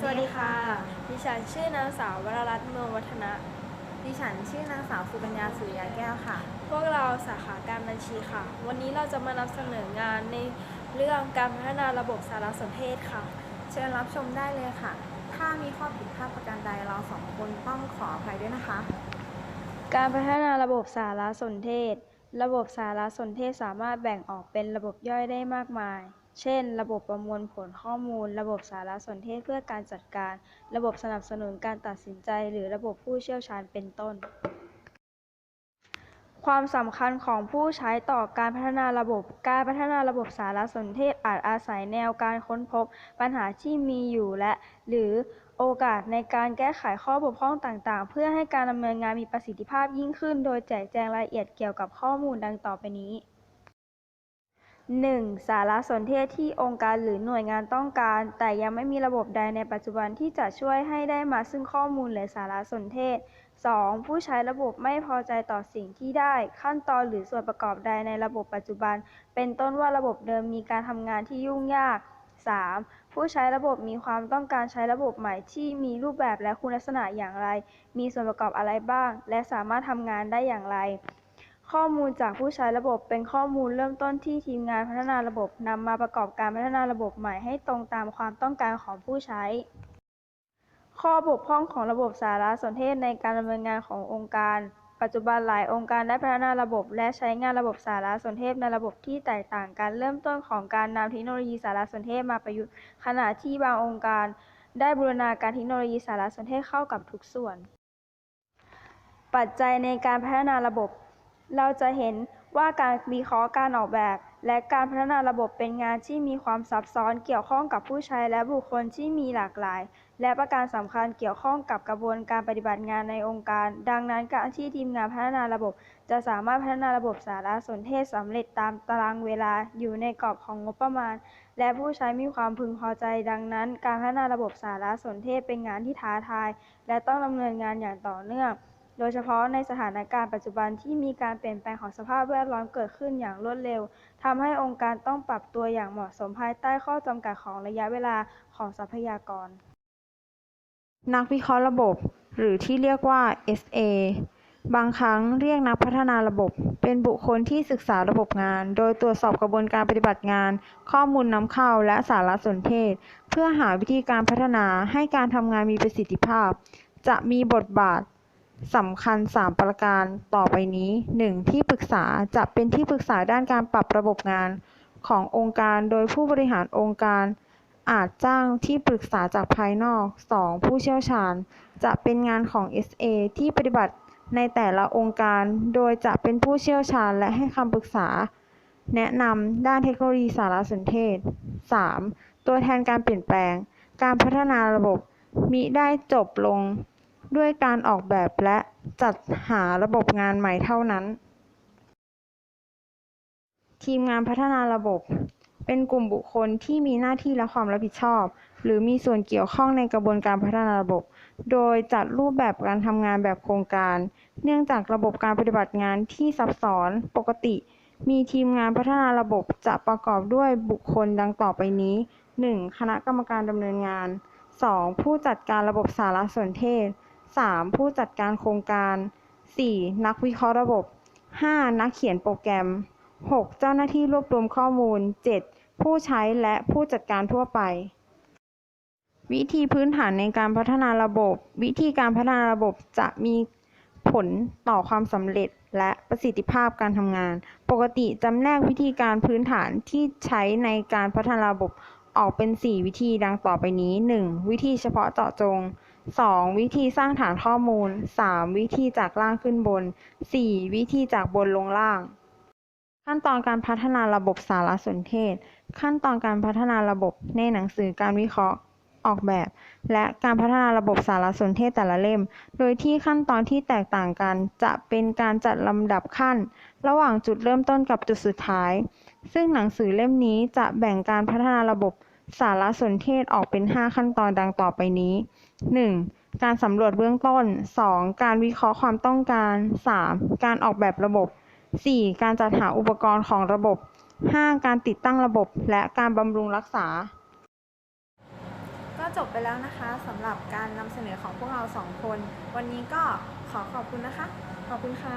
สวัสดีค่ะ ดิฉันชื่อนางสาววรรัตน์เมืองวัฒนะ ดิฉันชื่อนางสาวสุกัญญาสุริยาแก้วค่ะ พวกเราสาขาการบัญชีค่ะ วันนี้เราจะมานำเสนองานในเรื่องการพัฒนาระบบสารสนเทศค่ะ เชิญรับชมได้เลยค่ะ ถ้ามีข้อผิดพลาดประการใดเราสองคนต้องขออภัยด้วยนะคะ การพัฒนาระบบสารสนเทศ ระบบสารสนเทศสามารถแบ่งออกเป็นระบบย่อยได้มากมาย เช่น ระบบประมวลผลข้อมูล ระบบสารสนเทศเพื่อการจัดการ ระบบสนับสนุนการตัดสินใจ หรือระบบผู้เชี่ยวชาญเป็นต้น ความสำคัญของผู้ใช้ต่อการพัฒนาระบบ การพัฒนาระบบสารสนเทศอาจอาศัยแนวการค้นพบ ปัญหาที่มีอยู่และ หรือโอกาสในการแก้ไขข้อบกพร่องต่างๆ เพื่อให้การดำเนินงานมีประสิทธิภาพยิ่งขึ้น โดยแจกแจงรายละเอียดเกี่ยวกับข้อมูลดังต่อไปนี้ 1. สารสนเทศที่องค์การหรือหน่วยงานต้องการ แต่ยังไม่มีระบบใดในปัจจุบันที่จะช่วยให้ได้มาซึ่งข้อมูลหรือสารสนเทศ 2. ผู้ใช้ระบบไม่พอใจต่อสิ่งที่ได้ ขั้นตอนหรือส่วนประกอบใดในระบบปัจจุบัน เป็นต้นว่าระบบเดิมมีการทำงานที่ยุ่งยาก 3. ผู้ใช้ระบบมีความต้องการใช้ระบบใหม่ที่มีรูปแบบและคุณลักษณะอย่างไร มีส่วนประกอบอะไรบ้าง และสามารถทำงานได้อย่างไร ข้อมูลจากผู้ใช้ระบบเป็นข้อมูลเริ่มต้นที่ทีมงานพัฒนาระบบนำมาประกอบการพัฒนาระบบใหม่ให้ตรงตามความต้องการของผู้ใช้ ข้อบกพร่องของระบบสารสนเทศในการดำเนินงานขององค์การ ปัจจุบันหลายองค์การได้พัฒนาระบบ และใช้งานระบบสารสนเทศในระบบที่แตกต่างกันเริ่มต้นของการนำเทคโนโลยีสารสนเทศมาประยุกต์ขณะที่บางองค์การ ได้บูรณาการเทคโนโลยีสารสนเทศเข้ากับทุกส่วน ปัจจัยในการพัฒนาระบบ เราจะเห็นว่าการวิเคราะห์การออกแบบ และการพัฒนาระบบเป็นงานที่มีความซับซ้อนเกี่ยวข้องกับผู้ใช้และบุคคลที่มีหลากหลาย และประการสำคัญเกี่ยวข้องกับกระบวนการปฏิบัติงานในองค์การ ดังนั้นการที่ทีมงานพัฒนาระบบ จะสามารถพัฒนาระบบสารสนเทศสำเร็จตามตารางเวลาอยู่ในกรอบของงบประมาณ และผู้ใช้มีความพึงพอใจ ดังนั้น การพัฒนาระบบสารสนเทศเป็นงานที่ท้าทาย และต้องดำเนินงานอย่างต่อเนื่อง โดยเฉพาะในสถานการณ์ปัจจุบันที่มีการเปลี่ยนแปลงของสภาพแวดล้อมเกิดขึ้นอย่างรวดเร็ว ทำให้องค์การต้องปรับตัวอย่างเหมาะสมภายใต้ข้อจำกัดของระยะเวลาของทรัพยากร นักวิเคราะห์ระบบ หรือที่เรียกว่า SA บางครั้งเรียกนักพัฒนาระบบ เป็นบุคคลที่ศึกษาระบบงาน โดยตรวจสอบกระบวนการปฏิบัติงาน ข้อมูลนำเข้าและสารสนเทศ เพื่อหาวิธีการพัฒนาให้การทำงานมีประสิทธิภาพ จะมีบทบาท สำคัญ 3 ประการต่อไปนี้ 1. ที่ปรึกษาจะเป็นที่ปรึกษาด้านการปรับระบบงานขององค์การโดยผู้บริหารองค์การ อาจจ้างที่ปรึกษาจากภายนอก 2. ผู้เชี่ยวชาญ จะเป็นงานของ SA ที่ปฏิบัติในแต่ละองค์การ โดยจะเป็นผู้เชี่ยวชาญและให้คำปรึกษา แนะนำด้านเทคโนโลยีสารสนเทศ 3. ตัวแทนการเปลี่ยนแปลง การพัฒนาระบบมิได้จบลง ด้วยการออกแบบและจัดหาระบบงานใหม่เท่านั้น ทีมงานพัฒนาระบบ เป็นกลุ่มบุคคลที่มีหน้าที่และความรับผิดชอบ หรือมีส่วนเกี่ยวข้องในกระบวนการพัฒนาระบบ โดยจัดรูปแบบการทำงานแบบโครงการ เนื่องจากระบบการปฏิบัติงานที่ซับซ้อนปกติ มีทีมงานพัฒนาระบบจะประกอบด้วยบุคคลดังต่อไปนี้ 1. คณะกรรมการดำเนินงาน 2. ผู้จัดการระบบสารสนเทศ 3. ผู้จัดการโครงการ 4. นักวิเคราะห์ระบบ 5. นักเขียนโปรแกรม 6. เจ้าหน้าที่รวบรวมข้อมูล 7. ผู้ใช้และผู้จัดการทั่วไป วิธีพื้นฐานในการพัฒนาระบบ วิธีการพัฒนาระบบจะมีผลต่อความสำเร็จและประสิทธิภาพการทำงาน ปกติจำแนกวิธีการพื้นฐานที่ใช้ในการพัฒนาระบบออกเป็น 4 วิธีดังต่อไปนี้ 1. วิธีเฉพาะเจาะจง 2. วิธีสร้างฐานข้อมูล 3. วิธีจากล่างขึ้นบน 4. วิธีจากบนลงล่าง ขั้นตอนการพัฒนาระบบสารสนเทศ ขั้นตอนการพัฒนาระบบในหนังสือการวิเคราะห์ออกแบบ และการพัฒนาระบบสารสนเทศแต่ละเล่ม โดยที่ขั้นตอนที่แตกต่างกัน จะเป็นการจัดลำดับขั้น ระหว่างจุดเริ่มต้นกับจุดสุดท้าย ซึ่งหนังสือเล่มนี้จะแบ่งการพัฒนาระบบ สารสนเทศออกเป็น 5 ขั้นตอนดังต่อไปนี้ 1. การสำรวจเบื้องต้น 2. การวิเคราะห์ความต้องการ 3. การออกแบบระบบ 4. การจัดหาอุปกรณ์ของระบบ 5. การติดตั้งระบบ และการบำรุงรักษา ก็ก็จบไปแล้วนะคะสำหรับการนำเสนอของพวกเราสองคน วันนี้ก็ขอขอบคุณนะคะ ขอบคุณค่ะ